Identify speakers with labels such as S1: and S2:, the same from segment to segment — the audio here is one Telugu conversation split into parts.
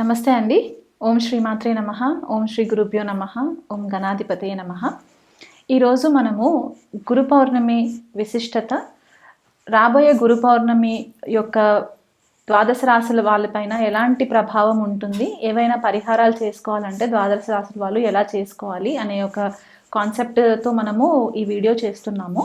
S1: నమస్తే అండి. ఓం శ్రీ మాత్రే నమ. ఓం శ్రీ గురుభ్యో నమ. ఓం గణాధిపతే నమ. ఈరోజు మనము గురు పౌర్ణమి విశిష్టత రాబోయే గురు పౌర్ణమి యొక్క ద్వాదశ రాశుల వాళ్ళపైన ఎలాంటి ప్రభావం ఉంటుంది ఏవైనా పరిహారాలు చేసుకోవాలంటే ద్వాదశ రాశుల వాళ్ళు ఎలా చేసుకోవాలి అనే ఒక కాన్సెప్ట్తో మనము ఈ వీడియో చేస్తున్నాము.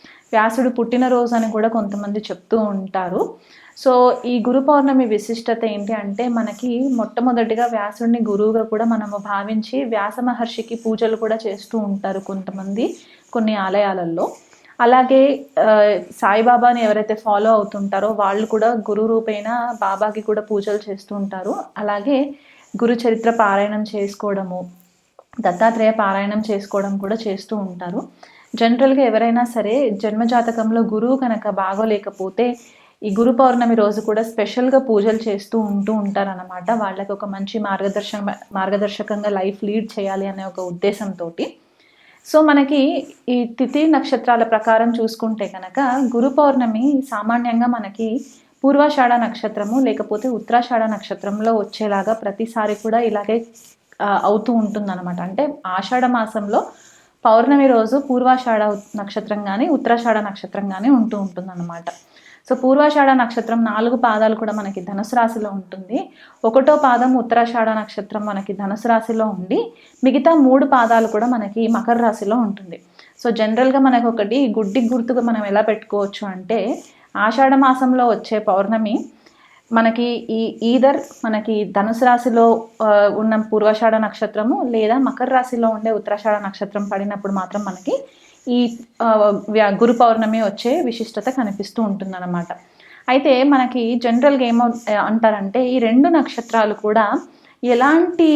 S1: వ్యాసుడు పుట్టినరోజు అని కూడా కొంతమంది చెప్తూ ఉంటారు. సో ఈ గురు పౌర్ణమి విశిష్టత ఏంటి అంటే మనకి మొట్టమొదటిగా వ్యాసుడిని గురువుగా కూడా మనము భావించి వ్యాస మహర్షికి పూజలు కూడా చేస్తూ ఉంటారు కొంతమంది కొన్ని ఆలయాలలో. అలాగే సాయిబాబాని ఎవరైతే ఫాలో అవుతుంటారో వాళ్ళు కూడా గురు రూపేణ బాబాకి కూడా పూజలు చేస్తూ ఉంటారు. అలాగే గురు చరిత్ర పారాయణం చేసుకోవడము దత్తాత్రేయ పారాయణం చేసుకోవడం కూడా చేస్తూ ఉంటారు. జనరల్గా ఎవరైనా సరే జన్మజాతకంలో గురువు కనుక బాగోలేకపోతే ఈ గురు పౌర్ణమి రోజు కూడా స్పెషల్గా పూజలు చేస్తూ ఉంటూ ఉంటారనమాట వాళ్ళకి ఒక మంచి మార్గదర్శన మార్గదర్శకంగా లైఫ్ లీడ్ చేయాలి అనే ఒక ఉద్దేశంతో సో మనకి ఈ తిథి నక్షత్రాల ప్రకారం చూసుకుంటే కనుక గురు పౌర్ణమి సామాన్యంగా మనకి పూర్వాషాఢ నక్షత్రము లేకపోతే ఉత్తరాషాఢ నక్షత్రంలో వచ్చేలాగా ప్రతిసారి కూడా ఇలాగే అవుతూ ఉంటుందన్నమాట. అంటే ఆషాఢ మాసంలో పౌర్ణమి రోజు పూర్వాషాఢ నక్షత్రం కానీ ఉత్తరాషాఢ నక్షత్రం కానీ ఉంటూ ఉంటుందన్నమాట. సో పూర్వాషాఢ నక్షత్రం నాలుగు పాదాలు కూడా మనకి ధనుసు రాశిలో ఉంటుంది. ఒకటో పాదం ఉత్తరాషాఢ నక్షత్రం మనకి ధనుసు రాశిలో ఉండి మిగతా మూడు పాదాలు కూడా మనకి మకర రాశిలో ఉంటుంది. సో జనరల్గా మనకు ఒకటి గుడ్డి గుర్తుగా మనం ఎలా పెట్టుకోవచ్చు అంటే ఆషాఢ మాసంలో వచ్చే పౌర్ణమి మనకి ఈ ఈదర్ మనకి ధనుసు రాశిలో ఉన్న పూర్వషాఢ నక్షత్రము లేదా మకర రాశిలో ఉండే ఉత్తరాషాఢ నక్షత్రం పడినప్పుడు మాత్రం మనకి ఈ గురు పౌర్ణమి వచ్చే విశిష్టత కనిపిస్తూ ఉంటుందన్నమాట. అయితే మనకి జనరల్గా ఏమో అంటారంటే ఈ రెండు నక్షత్రాలు కూడా ఎలాంటి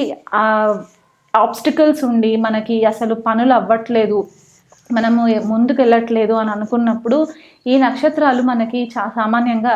S1: ఆబ్స్టికల్స్ ఉండి మనకి అసలు పనులు అవ్వట్లేదు మనము ముందుకు వెళ్ళట్లేదు అని అనుకున్నప్పుడు ఈ నక్షత్రాలు మనకి చా సామాన్యంగా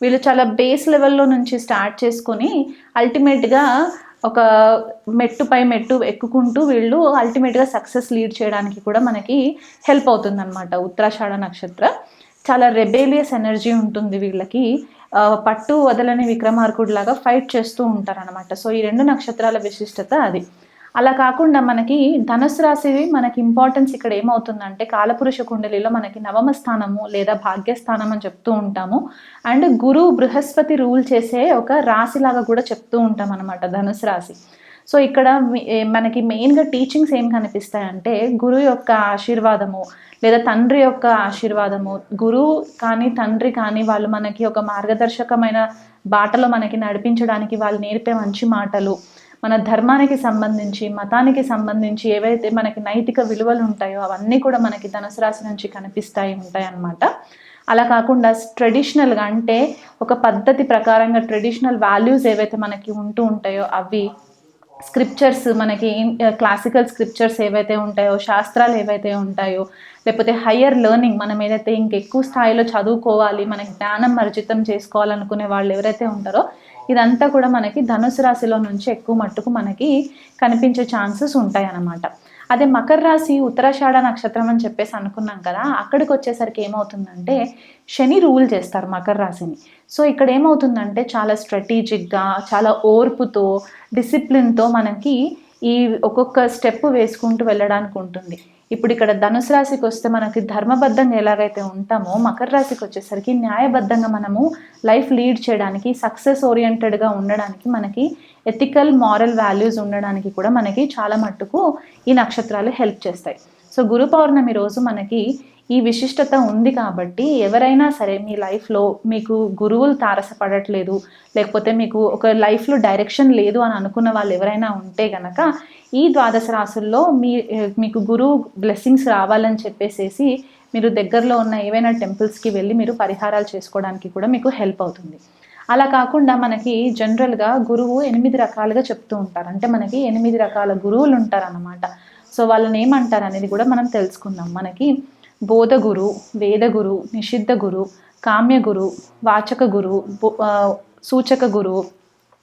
S1: వీళ్ళు చాలా బేస్ లెవెల్లో నుంచి స్టార్ట్ చేసుకొని అల్టిమేట్గా ఒక మెట్టు పై మెట్టు ఎక్కుకుంటూ వీళ్ళు అల్టిమేట్గా సక్సెస్ లీడ్ చేయడానికి కూడా మనకి హెల్ప్ అవుతుంది అనమాట ఉత్తరాషాఢ నక్షత్ర. చాలా రెబేలియస్ ఎనర్జీ ఉంటుంది వీళ్ళకి. పట్టు వదలని విక్రమార్కుడు లాగా ఫైట్ చేస్తూ ఉంటారనమాట సో ఈ రెండు నక్షత్రాల విశిష్టత అది. అలా కాకుండా మనకి ధనుసు రాశి మనకి ఇంపార్టెన్స్ ఇక్కడ ఏమవుతుందంటే కాలపురుష కుండలిలో మనకి నవమ స్థానము లేదా భాగ్యస్థానం అని చెప్తూ ఉంటాము. అండ్ గురు బృహస్పతి రూల్ చేసే ఒక రాశిలాగా కూడా చెప్తూ ఉంటాం అనమాట ధనుసు రాశి. సో ఇక్కడ మనకి మెయిన్గా టీచింగ్స్ ఏం కనిపిస్తాయంటే గురువు యొక్క ఆశీర్వాదము లేదా తండ్రి యొక్క ఆశీర్వాదము. గురువు కానీ తండ్రి కానీ వాళ్ళు మనకి ఒక మార్గదర్శకమైన బాటలో మనకి నడిపించడానికి వాళ్ళు నేర్పే మంచి మాటలు. మన ధర్మానికి సంబంధించి మతానికి సంబంధించి ఏవైతే మనకి నైతిక విలువలు ఉంటాయో అవన్నీ కూడా మనకి ధనుసు రాశి నుంచి కనిపిస్తాయి ఉంటాయి అన్నమాట అలా కాకుండా ట్రెడిషనల్గా అంటే ఒక పద్ధతి ప్రకారంగా ట్రెడిషనల్ వాల్యూస్ ఏవైతే మనకి ఉంటూ ఉంటాయో అవి స్క్రిప్చర్స్ మనకి క్లాసికల్ స్క్రిప్చర్స్ ఏవైతే ఉంటాయో శాస్త్రాలు ఏవైతే ఉంటాయో లేకపోతే హయ్యర్ లెర్నింగ్ మనం ఏదైతే ఇంకెక్కువ స్థాయిలో చదువుకోవాలి మనకి జ్ఞానం అర్జితం చేసుకోవాలనుకునే వాళ్ళు ఎవరైతే ఉంటారో ఇదంతా కూడా మనకి ధనుసు రాశిలో నుంచి ఎక్కువ మట్టుకు మనకి కనిపించే ఛాన్సెస్ ఉంటాయి అన్నమాట అదే మకర రాశి ఉత్తరాషాఢ నక్షత్రం అని చెప్పేసి అనుకున్నాం కదా అక్కడికి వచ్చేసరికి ఏమవుతుందంటే శని రూల్ చేస్తారు మకర రాశిని. సో ఇక్కడ ఏమవుతుందంటే చాలా స్ట్రాటజిక్గా చాలా ఓర్పుతో డిసిప్లిన్తో మనకి ఈ ఒక్కొక్క స్టెప్ వేసుకుంటూ వెళ్ళడానికి ఉంటుంది. ఇప్పుడు ఇక్కడ ధనుసు రాశికి వస్తే మనకి ధర్మబద్ధంగా ఎలాగైతే ఉంటామో మకర రాశికి వచ్చేసరికి న్యాయబద్ధంగా మనము లైఫ్ లీడ్ చేయడానికి సక్సెస్ ఓరియంటెడ్గా ఉండడానికి మనకి ఎథికల్ మారల్ వాల్యూస్ ఉండడానికి కూడా మనకి చాలా మట్టుకు ఈ నక్షత్రాలు హెల్ప్ చేస్తాయి. సో గురు పౌర్ణమి రోజు మనకి ఈ విశిష్టత ఉంది కాబట్టి ఎవరైనా సరే మీ లైఫ్లో మీకు గురువులు తారసపడట్లేదు లేకపోతే మీకు ఒక లైఫ్లో డైరెక్షన్ లేదు అని అనుకున్న వాళ్ళు ఎవరైనా ఉంటే గనక ఈ ద్వాదశ రాసుల్లో మీ మీకు గురువు బ్లెస్సింగ్స్ రావాలని చెప్పేసేసి మీరు దగ్గరలో ఉన్న ఏవైనా టెంపుల్స్కి వెళ్ళి మీరు పరిహారాలు చేసుకోవడానికి కూడా మీకు హెల్ప్ అవుతుంది. అలా కాకుండా మనకి జనరల్గా గురువు ఎనిమిది రకాలుగా చెప్తూ ఉంటారు. అంటే మనకి ఎనిమిది రకాల గురువులు ఉంటారన్నమాట. సో వాళ్ళని ఏమంటారు అనేది కూడా మనం తెలుసుకుందాం. మనకి బోధగురు వేదగురు వేద గురు నిషిద్ధ గురు కామ్య గురు వాచక గురు బో- సూచక గురువు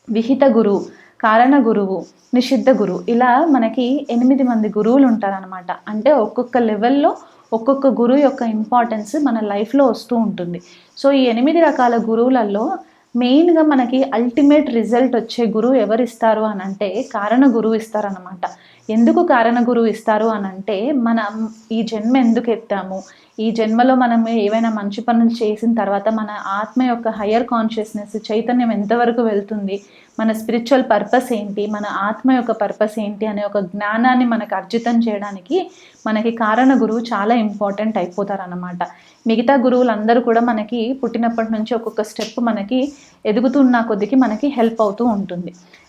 S1: విహిత గురు కారణ గురువు నిషిద్ధ గురువు ఇలా మనకి ఎనిమిది మంది గురువులు ఉంటారనమాట అంటే ఒక్కొక్క లెవెల్లో ఒక్కొక్క గురువు యొక్క ఇంపార్టెన్స్ మన లైఫ్లో వస్తూ ఉంటుంది. సో ఈ ఎనిమిది రకాల గురువులలో మెయిన్గా మనకి అల్టిమేట్ రిజల్ట్ వచ్చే గురువు ఎవరు ఇస్తారు అని అంటే కారణ గురువు ఇస్తారనమాట ఎందుకు కారణ గురువు ఇస్తారు అని అంటే మనం ఈ జన్మ ఎందుకు ఎత్తాము? ఈ జన్మలో మనం ఏవైనా మంచి పనులు చేసిన తర్వాత మన ఆత్మ యొక్క హయ్యర్ కాన్షియస్నెస్ చైతన్యం ఎంతవరకు వెళ్తుంది? మన స్పిరిచువల్ పర్పస్ ఏంటి? మన ఆత్మ యొక్క పర్పస్ ఏంటి? అనే ఒక జ్ఞానాన్ని మనకు అర్జితం చేయడానికి మనకి కారణ గురువు చాలా ఇంపార్టెంట్ అయిపోతారనమాట మిగతా గురువులందరూ కూడా మనకి పుట్టినప్పటి నుంచి ఒక్కొక్క స్టెప్ మనకి ఎదుగుతున్న కొద్దికి మనకి హెల్ప్ అవుతూ ఉంటుంది.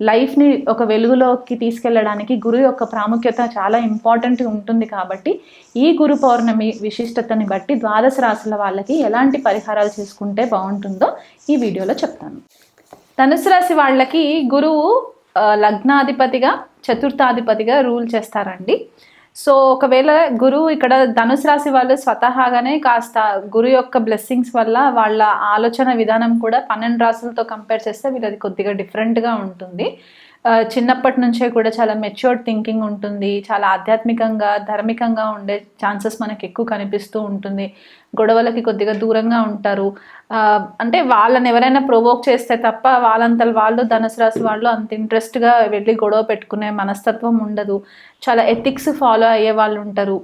S1: లైఫ్ని ఒక వెలుగులోకి తీసుకెళ్ళడానికి గురువు యొక్క ప్రాముఖ్యత చాలా ఇంపార్టెంట్ ఉంటుంది కాబట్టి ఈ గురు పౌర్ణమి విశిష్టతని బట్టి ద్వాదశ రాశుల వాళ్ళకి ఎలాంటి పరిహారాలు చేసుకుంటే బాగుంటుందో ఈ వీడియోలో చెప్తాను. ధనుసు రాశి వాళ్ళకి గురువు లగ్నాధిపతిగా చతుర్థాధిపతిగా రూల్ చేస్తారండి. సో ఒకవేళ గురువు ఇక్కడ ధనుసు రాశి వాళ్ళు స్వతహాగానే కాస్త గురు యొక్క బ్లెస్సింగ్స్ వల్ల వాళ్ళ ఆలోచన విధానం కూడా పన్నెండు రాసులతో కంపేర్ చేస్తే వీళ్ళది కొద్దిగా డిఫరెంట్గా ఉంటుంది. చిన్నప్పటి నుంచే కూడా చాలా మెచ్యూర్డ్ థింకింగ్ ఉంటుంది. చాలా ఆధ్యాత్మికంగా ధార్మికంగా ఉండే ఛాన్సెస్ మనకి ఎక్కువ కనిపిస్తూ ఉంటుంది. గొడవలకి కొద్దిగా దూరంగా ఉంటారు. అంటే వాళ్ళని ఎవరైనా ప్రొవోక్ చేస్తే తప్ప వాళ్ళంత వాళ్ళు ధనుసు రాశి వాళ్ళు అంత ఇంట్రెస్ట్గా వెళ్ళి గొడవ పెట్టుకునే మనస్తత్వం ఉండదు. చాలా ఎథిక్స్ ఫాలో అయ్యే వాళ్ళు ఉంటారు.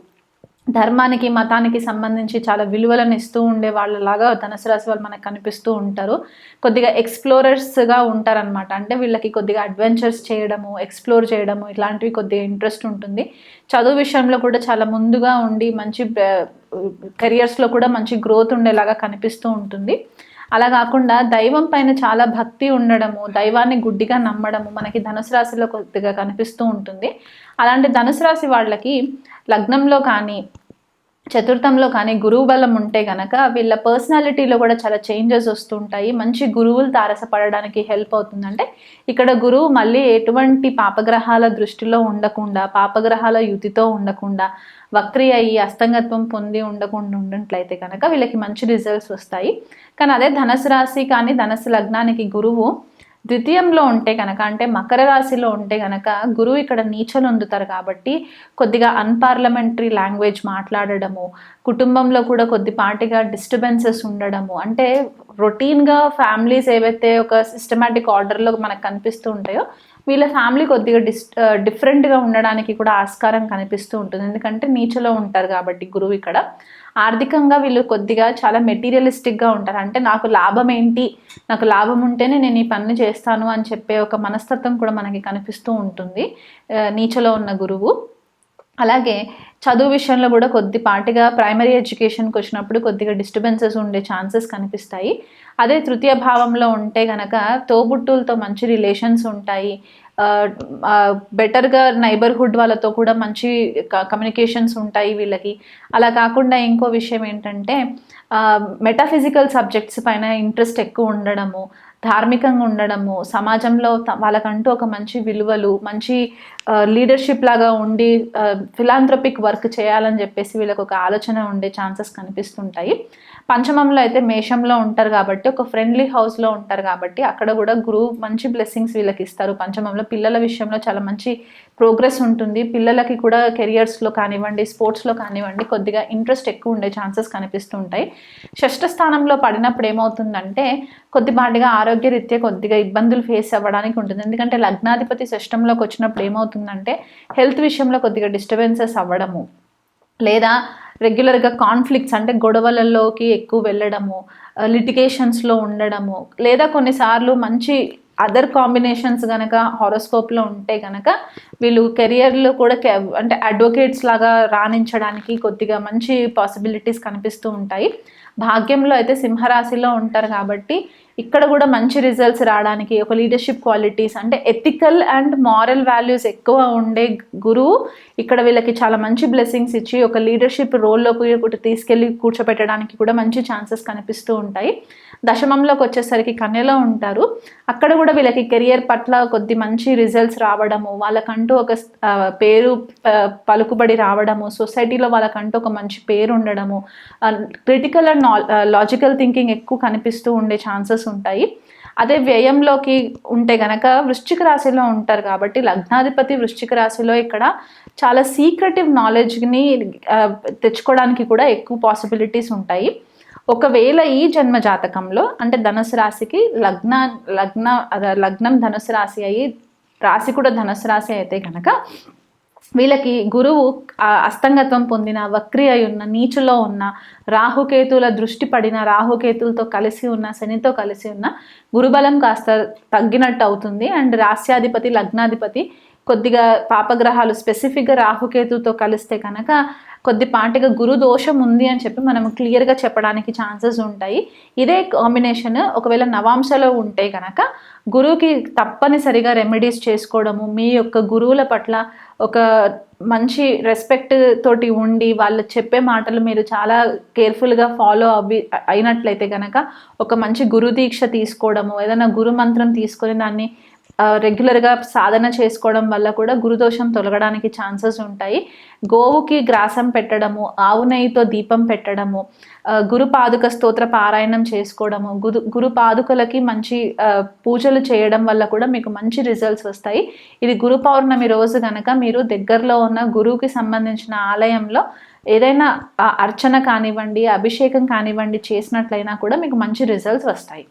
S1: ధర్మానికి మతానికి సంబంధించి చాలా విలువలను ఇస్తూ ఉండే వాళ్ళలాగా ధనుసు రాశి వాళ్ళు మనకు కనిపిస్తూ ఉంటారు. కొద్దిగా ఎక్స్ప్లోరర్స్గా ఉంటారనమాట అంటే వీళ్ళకి కొద్దిగా అడ్వెంచర్స్ చేయడము ఎక్స్ప్లోర్ చేయడము ఇలాంటివి కొద్దిగా ఇంట్రెస్ట్ ఉంటుంది. చదువు విషయంలో కూడా చాలా ముందుగా ఉండి మంచి కెరియర్స్లో కూడా మంచి గ్రోత్ ఉండేలాగా కనిపిస్తూ ఉంటుంది. అలా కాకుండా దైవం పైన చాలా భక్తి ఉండడము దైవాన్ని గుడ్డిగా నమ్మడము మనకి ధనుసు రాశిలో కొద్దిగా కనిపిస్తూ ఉంటుంది. అలాంటి ధనుసు రాశి వాళ్ళకి లగ్నంలో కానీ చతుర్థంలో కానీ గురువు బలం ఉంటే గనక వీళ్ళ పర్సనాలిటీలో కూడా చాలా చేంజెస్ వస్తుంటాయి. మంచి గురువులు తారసపడడానికి హెల్ప్ అవుతుందంటే ఇక్కడ గురువు మళ్ళీ ఎటువంటి పాపగ్రహాల దృష్టిలో ఉండకుండా పాపగ్రహాల యుతితో ఉండకుండా వక్రి అయ్యి అస్తంగత్వం పొంది ఉండకుండా ఉన్నట్లయితే కనుక వీళ్ళకి మంచి రిజల్ట్స్ వస్తాయి. కానీ అదే ధనసు రాశి కానీ ధనసు లగ్నానికి గురువు ద్వితీయంలో ఉంటే కనుక అంటే మకర రాశిలో ఉంటే కనుక గురువు ఇక్కడ నీచలు అందుతారు కాబట్టి కొద్దిగా అన్పార్లమెంటరీ లాంగ్వేజ్ మాట్లాడడము కుటుంబంలో కూడా కొద్దిపాటిగా డిస్టర్బెన్సెస్ ఉండడము అంటే రొటీన్గా ఫ్యామిలీస్ ఏవైతే ఒక సిస్టమాటిక్ ఆర్డర్లో మనకు కనిపిస్తూ ఉంటాయో వీళ్ళ ఫ్యామిలీ కొద్దిగా డిస్ డిఫరెంట్గా ఉండడానికి కూడా ఆస్కారం కనిపిస్తూ ఉంటుంది. ఎందుకంటే నీచలో ఉంటారు కాబట్టి గురువు ఇక్కడ. ఆర్థికంగా వీళ్ళు కొద్దిగా చాలా మెటీరియలిస్టిక్గా ఉంటారు. అంటే నాకు లాభం ఏంటి? నాకు లాభం ఉంటేనే నేను ఈ పని చేస్తాను అని చెప్పే ఒక మనస్తత్వం కూడా మనకి కనిపిస్తూ ఉంటుంది. నీచలో ఉన్న గురువు. అలాగే చదువు విషయంలో కూడా కొద్దిపాటిగా ప్రైమరీ ఎడ్యుకేషన్కి వచ్చినప్పుడు కొద్దిగా డిస్టర్బెన్సెస్ ఉండే ఛాన్సెస్ కనిపిస్తాయి. అదే తృతీయ భావంలో ఉంటే గనక తోబుట్టులతో మంచి రిలేషన్స్ ఉంటాయి. బెటర్గా నైబర్హుడ్ వాళ్ళతో కూడా మంచి కమ్యూనికేషన్స్ ఉంటాయి వీళ్ళకి. అలా కాకుండా ఇంకో విషయం ఏంటంటే మెటాఫిజికల్ సబ్జెక్ట్స్ పైన ఇంట్రెస్ట్ ఎక్కువ ఉండడము ధార్మికంగా ఉండడము సమాజంలో వాళ్ళకంటూ ఒక మంచి విలువలు మంచి లీడర్షిప్ లాగా ఉండి ఫిలాంథ్రపిక్ వర్క్ చేయాలని చెప్పేసి వీళ్ళకి ఒక ఆలోచన ఉండే ఛాన్సెస్ కనిపిస్తుంటాయి. పంచమంలో అయితే మేషంలో ఉంటారు కాబట్టి ఒక ఫ్రెండ్లీ హౌస్లో ఉంటారు కాబట్టి అక్కడ కూడా గురువు మంచి బ్లెస్సింగ్స్ వీళ్ళకి ఇస్తారు. పంచమంలో పిల్లల విషయంలో చాలా మంచి ప్రోగ్రెస్ ఉంటుంది. పిల్లలకి కూడా కెరియర్స్లో కానివ్వండి స్పోర్ట్స్లో కానివ్వండి కొద్దిగా ఇంట్రెస్ట్ ఎక్కువ ఉండే ఛాన్సెస్ కనిపిస్తుంటాయి షష్ఠ స్థానంలో పడినప్పుడు ఏమవుతుందంటే కొద్దిపాటిగా ఆరోగ్యరీత్యా కొద్దిగా ఇబ్బందులు ఫేస్ అవ్వడానికి ఉంటుంది. ఎందుకంటే లగ్నాధిపతి షష్టంలోకి వచ్చినప్పుడు ఏమవుతుందంటే హెల్త్ విషయంలో కొద్దిగా డిస్టర్బెన్సెస్ అవ్వడము లేదా రెగ్యులర్గా కాన్ఫ్లిక్ట్స్ అంటే గొడవలలోకి ఎక్కువ వెళ్ళడము లిటికేషన్స్లో ఉండడము లేదా కొన్నిసార్లు మంచి అదర్ కాంబినేషన్స్ కనుక హారోస్కోప్లో ఉంటే కనుక వీళ్ళు కెరియర్లో కూడా కె- అంటే అడ్వకేట్స్ లాగా రాణించడానికి కొద్దిగా మంచి పాసిబిలిటీస్ కనిపిస్తూ ఉంటాయి. భాగ్యంలో అయితే సింహరాశిలో ఉంటారు కాబట్టి ఇక్కడ కూడా మంచి రిజల్ట్స్ రావడానికి ఒక లీడర్షిప్ క్వాలిటీస్ అంటే ఎథికల్ అండ్ మారల్ వాల్యూస్ ఎక్కువ ఉండే గురువు ఇక్కడ వీళ్ళకి చాలా మంచి బ్లెస్సింగ్స్ ఇచ్చి ఒక లీడర్షిప్ రోల్లోకి తీసుకెళ్ళి కూర్చోపెట్టడానికి కూడా మంచి ఛాన్సెస్ కనిపిస్తూ ఉంటాయి. దశమంలోకి వచ్చేసరికి కన్యలో ఉంటారు. అక్కడ కూడా వీళ్ళకి కెరియర్ పట్ల కొద్ది మంచి రిజల్ట్స్ రావడము వాళ్ళకంటూ ఒక పేరు పలుకుబడి రావడము సొసైటీలో వాళ్ళకంటూ ఒక మంచి పేరు ఉండడము క్రిటికల్ అండ్ లాజికల్ థింకింగ్ ఎక్కువ కనిపిస్తూ ఉండే ఛాన్సెస్ ఉంటాయి. అదే వ్యయంలోకి ఉంటే గనక వృశ్చిక రాశిలో ఉంటారు కాబట్టి లగ్నాధిపతి వృశ్చిక రాశిలో ఇక్కడ చాలా సీక్రెటివ్ నాలెడ్జ్ని తెచ్చుకోవడానికి కూడా ఎక్కువ పాసిబిలిటీస్ ఉంటాయి. ఒకవేళ ఈ జన్మ జాతకంలో అంటే ధనుసు రాశికి లగ్న లగ్న అద లగ్నం ధనుసు రాశి అయ్యి రాశి కూడా ధనుసు రాశి అయితే కనుక వీళ్ళకి గురువు అస్తంగత్వం పొందిన వక్రి అయి ఉన్న నీచులో ఉన్న రాహుకేతుల దృష్టి పడిన రాహుకేతులతో కలిసి ఉన్న శనితో కలిసి ఉన్న గురుబలం కాస్త తగ్గినట్టు అవుతుంది. అండ్ రాస్యాధిపతి లగ్నాధిపతి కొద్దిగా పాపగ్రహాలు స్పెసిఫిక్గా రాహుకేతుతో కలిస్తే కనుక కొద్దిపాటిగా గురు దోషం ఉంది అని చెప్పి మనం క్లియర్గా చెప్పడానికి ఛాన్సెస్ ఉంటాయి. ఇదే కాంబినేషన్ ఒకవేళ నవాంశలో ఉంటే కనుక గురువుకి తప్పనిసరిగా రెమెడీస్ చేసుకోవడము మీ యొక్క గురువుల పట్ల ఒక మంచి రెస్పెక్ట్ తోటి ఉండి వాళ్ళు చెప్పే మాటలు మీరు చాలా కేర్ఫుల్గా ఫాలో అవి అయినట్లయితే కనుక ఒక మంచి గురు దీక్ష తీసుకోవడము ఏదైనా గురు మంత్రం తీసుకొని దాన్ని రెగ్యులర్గా సాధన చేసుకోవడం వల్ల కూడా గురుదోషం తొలగడానికి ఛాన్సెస్ ఉంటాయి. గోవుకి గ్రాసం పెట్టడము ఆవు నెయ్యితో దీపం పెట్టడము గురుపాదుక గురు పాదుక స్తోత్ర పారాయణం చేసుకోవడము గురు గురు పాదుకలకి మంచి పూజలు చేయడం వల్ల కూడా మీకు మంచి రిజల్ట్స్ వస్తాయి. ఇది గురు పౌర్ణమి రోజు కనుక మీరు దగ్గరలో ఉన్న గురువుకి సంబంధించిన ఆలయంలో ఏదైనా అర్చన కానివ్వండి అభిషేకం కానివ్వండి చేసినట్లయినా కూడా మీకు మంచి రిజల్ట్స్ వస్తాయి.